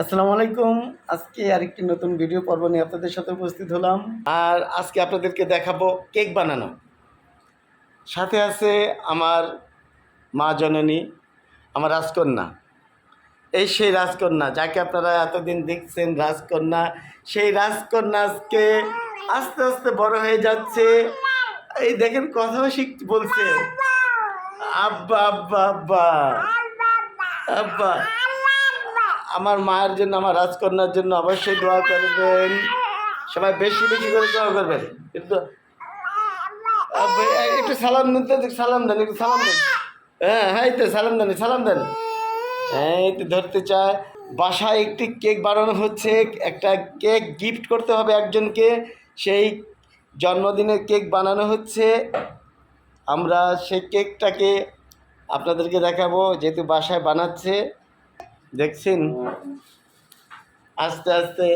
আসসালামু আলাইকুম। আজকে আরেকটি নতুন ভিডিও পর্ব নিয়ে আপনাদের সাথে উপস্থিত হলাম। আর আজকে আপনাদেরকে দেখাবো কেক বানানো। সাথে আছে আমার মা জননী, আমার রাজকন্যা। এই সেই রাজকন্যা, যাকে আপনারা এতদিন দেখছেন রাজকন্যা, সেই রাজকন্যা আজকে আস্তে আস্তে বড় হয়ে যাচ্ছে। এই দেখেন কথাও শিখ বলছে। আব্বা আব্বা আব্বা। আব্বা। আমার মায়ের জন্য, আমার রাজকন্যার জন্য অবশ্যই দোয়া করবেন। সবাই বেশি বেশি করে দোয়া করবেন। কিন্তু একটু সালাম দেন তো, সালাম দেন, একটু সালাম দেন। হ্যাঁ হ্যাঁ তো, সালাম দেন সালাম দেন। হ্যাঁ এই তো ধরতে চায়। বাসায় একটি কেক বানানো হচ্ছে। একটা কেক গিফট করতে হবে একজনকে। সেই জন্মদিনের কেক বানানো হচ্ছে। আমরা সেই কেকটাকে আপনাদেরকে দেখাবো, যেহেতু বাসায় বানাচ্ছে। দেখছেন? আস্তে আস্তে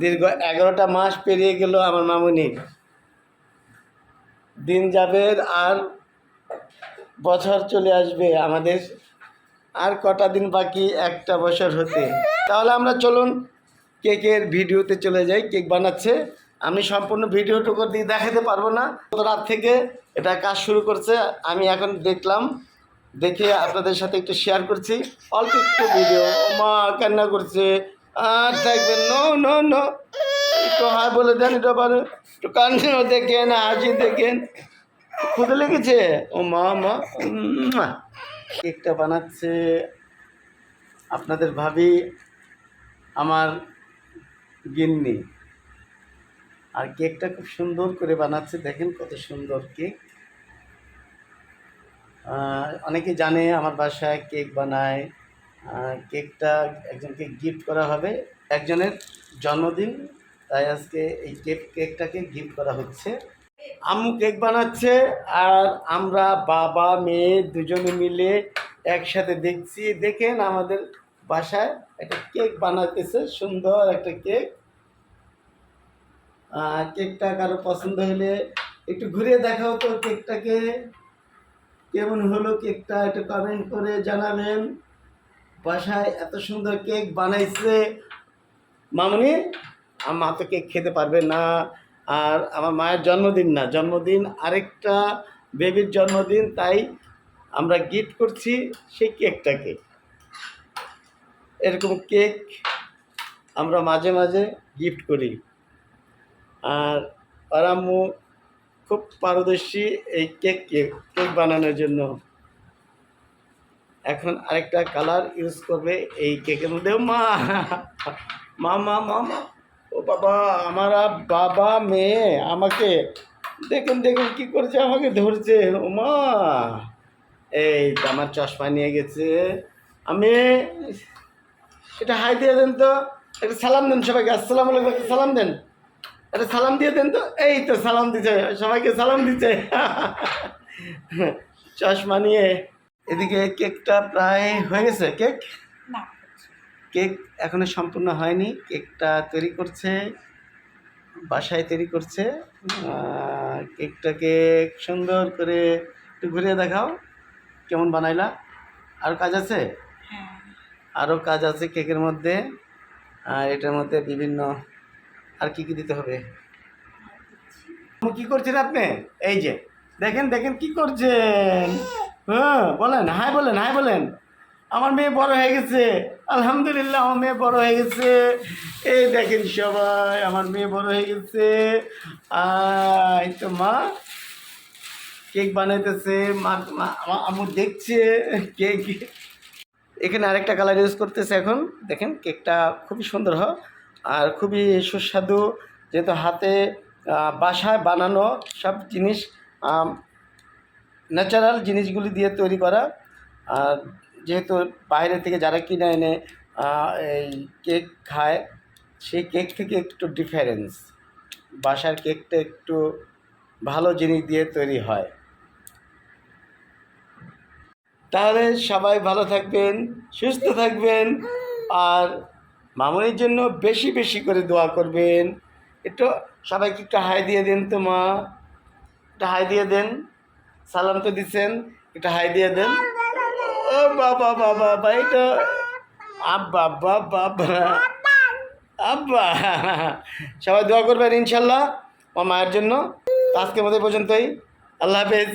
দীর্ঘ এগারোটা মাস পেরিয়ে গেল আমার মামুনির দিন যাবে আর বছর চলে আসবে আমাদের। আর কটা দিন বাকি? একটা বছর হতে। তাহলে আমরা চলুন কেকের ভিডিওতে চলে যাই। কেক বানাচ্ছে। আমি সম্পূর্ণ ভিডিওটুকু দিয়ে দেখাতে পারব না। রাত থেকে এটা কাজ শুরু করছে। আমি এখন দেখলাম দেখে আপনাদের সাথে একটু শেয়ার করছি। অল্প একটু ভিডিও মা কান্না করছে। আর থাকবেন নো নো একটু হাই বলে দেন এটা পারে একটু কান্না দেখেন, হাসি দেখেন। ক্ষুদে লেগেছে? ও মা মা। কেকটা বানাচ্ছে। আপনাদের ভাবি আমার গিন্নি। আর কেকটা খুব সুন্দর করে বানাচ্ছে। দেখেন কত সুন্দর কেক। অনেকে জানে আমার বাসায় কেক বানায়। কেকটা একজনকে গিফট করা হবে। একজনের জন্মদিন, তাই আজকে এই কেক, কেকটাকে গিফট করা হচ্ছে। আম্মু কেক বানাচ্ছে আর আমরা বাবা, মেয়ে দুজনে মিলে একসাথে দেখছি। দেখেন আমাদের বাসায় একটা কেক বানাতেছে, সুন্দর একটা কেক। কেকটা কারও পছন্দ হলে একটু ঘুরিয়ে দেখাও তো কেকটাকে। কেমন হলো কেকটা একটু কমেন্ট করে জানাবেন। বাসায় এত সুন্দর কেক বানাইছে। মামনি আমার তো কেক খেতে পারবে না। আর আমার মায়ের জন্মদিন না, জন্মদিন আরেকটা বেবির জন্মদিন, তাই আমরা গিফট করছি সেই কেকটাকে। এরকম কেক আমরা মাঝে মাঝে গিফট করি। আর আরাম্মু খুব পারদর্শী এই কেক কেক বানানোর জন্য। এখন আরেকটা কালার ইউজ করবে এই কেকের মধ্যে। মা মা মা মা মা। ও বাবা, আমার বাবা মেয়ে আমাকে দেখুন দেখুন কি করছে, আমাকে ধরছে। ও মা, এই আমার চশমা নিয়ে গেছে। আমি এটা হাই দিয়ে দেন তো, একটা সালাম দেন সবাইকে। আসসালামু আলাইকুম সালাম দেন। একটা সালাম দিয়ে দেন তো? এই তো সালাম দিচ্ছে সবাইকে সালাম দিচ্ছে চশমা নিয়ে এদিকে কেকটা প্রায় হয়ে গেছে। কেক? কেক এখনও সম্পূর্ণ হয়নি। কেকটা তৈরি করছে বাসায় তৈরি করছে। কেকটাকে সুন্দর করে একটু ঘুরিয়ে দেখাও। কেমন বানাইলা? আর কাজ আছে? হ্যাঁ। আরও কাজ আছে কেকের মধ্যে। আর এটার মধ্যে বিভিন্ন আর কি কি দিতে হবে? কি করছেন আপনি? এই যে, দেখেন দেখেন কি করছেন? হ্যাঁ বলেন, হাই বলেন হাই বলেন। আমার মেয়ে বড় হয়ে গেছে। আলহামদুলিল্লাহ, আমার মেয়ে বড় হয়ে গেছে। এই দেখেন সবাই, আমার মেয়ে বড় হয়ে গেছে। আই তো মা, কেক বানাইতেছে। মা আমার আমু দেখছে কেক। এখানে আরেকটা কালার ইউজ করতেছে এখন। দেখেন, কেকটা খুবই সুন্দর, হয়। আর খুবই সুস্বাদু, যেহেতু হাতে বাসায় বানানো সব জিনিস ন্যাচারাল জিনিসগুলি দিয়ে তৈরি করা। আর যেহেতু বাইরে থেকে যারা কিনে এনে এই কেক খায়, সেই কেক থেকে একটু ডিফারেন্স বাসার কেকটা একটু ভালো জিনিস দিয়ে তৈরি হয়। তাহলে সবাই ভালো থাকবেন, সুস্থ থাকবেন, আর মামনির জন্য বেশি বেশি করে দোয়া করবেন। একটু সবাইকে একটু হাই দিয়ে দেন তো মা। একটু হাই দিয়ে দেন। সালাম তো দিচ্ছেন একটু হাই দিয়ে দেন। ও বাবা বাবা বাবা, এই তো। আব্বা আব্বা আব্বা সবাই দোয়া করবেন ইনশাল্লাহ। আমার মায়ের জন্য। আজকের মতো এই পর্যন্তই। আল্লাহ হাফেজ।